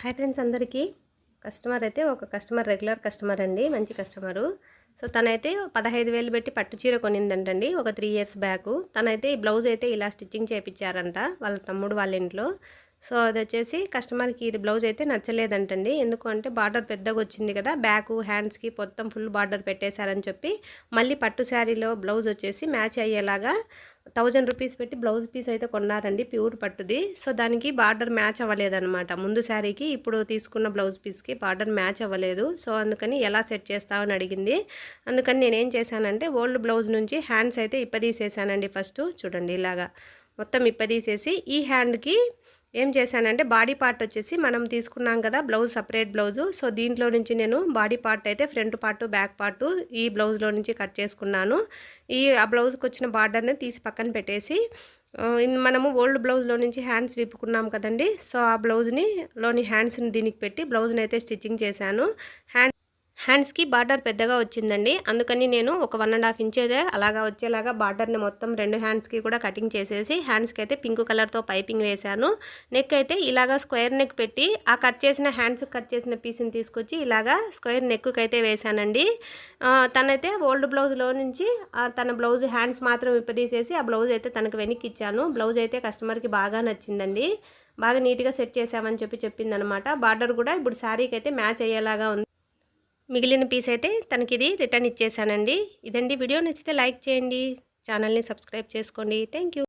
Hi friends అందరికీ. Customer అయితే ఒక కస్టమర్ రెగ్యులర్ కస్టమర్ అండి మంచి కస్టమరు. సో తనైతే పదహైదు వేలు పెట్టి పట్టు చీర కొనిందంటండి ఒక త్రీ ఇయర్స్ బ్యాక్. తనైతే ఈ బ్లౌజ్ అయితే ఇలా స్టిచ్చింగ్ చేయించారంట వాళ్ళ తమ్ముడు వాళ్ళ ఇంట్లో. సో అది వచ్చేసి కస్టమర్కి ఈ బ్లౌజ్ అయితే నచ్చలేదంటండి. ఎందుకంటే బార్డర్ పెద్దగా వచ్చింది కదా బ్యాక్ హ్యాండ్స్కి మొత్తం ఫుల్ బార్డర్ పెట్టేశారని చెప్పి మళ్ళీ పట్టు శారీలో బ్లౌజ్ వచ్చేసి మ్యాచ్ అయ్యేలాగా థౌజండ్ రూపీస్ పెట్టి బ్లౌజ్ పీస్ అయితే కొన్నారండి ప్యూర్ పట్టుది. సో దానికి బార్డర్ మ్యాచ్ అవ్వలేదన్నమాట. ముందు శారీకి ఇప్పుడు తీసుకున్న బ్లౌజ్ పీస్కి బార్డర్ మ్యాచ్ అవ్వలేదు. సో అందుకని ఎలా సెట్ చేస్తామని అడిగింది. అందుకని నేనేం చేశానంటే ఓల్డ్ బ్లౌజ్ నుంచి హ్యాండ్స్ అయితే ఇప్పదీసేసానండి ఫస్ట్. చూడండి ఇలాగా మొత్తం ఇప్పదీసేసి ఈ హ్యాండ్కి ఏం చేశానంటే బాడీ పార్ట్ వచ్చేసి మనం తీసుకున్నాం కదా బ్లౌజ్ సపరేట్ బ్లౌజు. సో దీంట్లో నుంచి నేను బాడీ పార్ట్ అయితే ఫ్రంట్ పార్ట్ బ్యాక్ పార్ట్ ఈ బ్లౌజ్లో నుంచి కట్ చేసుకున్నాను. ఈ ఆ బ్లౌజ్కి వచ్చిన బార్డర్ని తీసి పక్కన పెట్టేసి మనము ఓల్డ్ బ్లౌజ్లో నుంచి హ్యాండ్స్ విప్పుకున్నాం కదండి. సో ఆ బ్లౌజ్ని లోని హ్యాండ్స్ని దీనికి పెట్టి బ్లౌజ్ని అయితే స్టిచ్చింగ్ చేశాను. హ్యాండ్ హ్యాండ్స్కి బార్డర్ పెద్దగా వచ్చిందండి. అందుకని నేను ఒక వన్ అండ్ హాఫ్ ఇంచేదే అలాగా వచ్చేలాగా బార్డర్ని మొత్తం రెండు హ్యాండ్స్కి కూడా కటింగ్ చేసేసి హ్యాండ్స్కి అయితే పింక్ కలర్తో పైపింగ్ వేశాను. నెక్ అయితే ఇలాగా స్క్వేర్ నెక్ పెట్టి ఆ కట్ చేసిన హ్యాండ్స్ కట్ చేసిన పీస్ని తీసుకొచ్చి ఇలాగా స్క్వేర్ నెక్కి అయితే వేశానండి. తనైతే ఓల్డ్ బ్లౌజ్లో నుంచి తన బ్లౌజ్ హ్యాండ్స్ మాత్రం విప్పదీసేసి ఆ బ్లౌజ్ అయితే తనకు వెనక్కి ఇచ్చాను. బ్లౌజ్ అయితే కస్టమర్కి బాగా నచ్చిందండి. బాగా నీట్గా సెట్ చేసామని చెప్పి చెప్పిందనమాట. బార్డర్ కూడా ఇప్పుడు శారీకి అయితే మ్యాచ్ అయ్యేలాగా ఉంది. మిగిలిన పీస్ అయితే తనకి ఇది రిటర్న్ ఇచ్చేసానండి ఇదండి వీడియో. నచ్చితే లైక్ చేయండి. ఛానల్ని సబ్స్క్రైబ్ చేసుకోండి. థ్యాంక్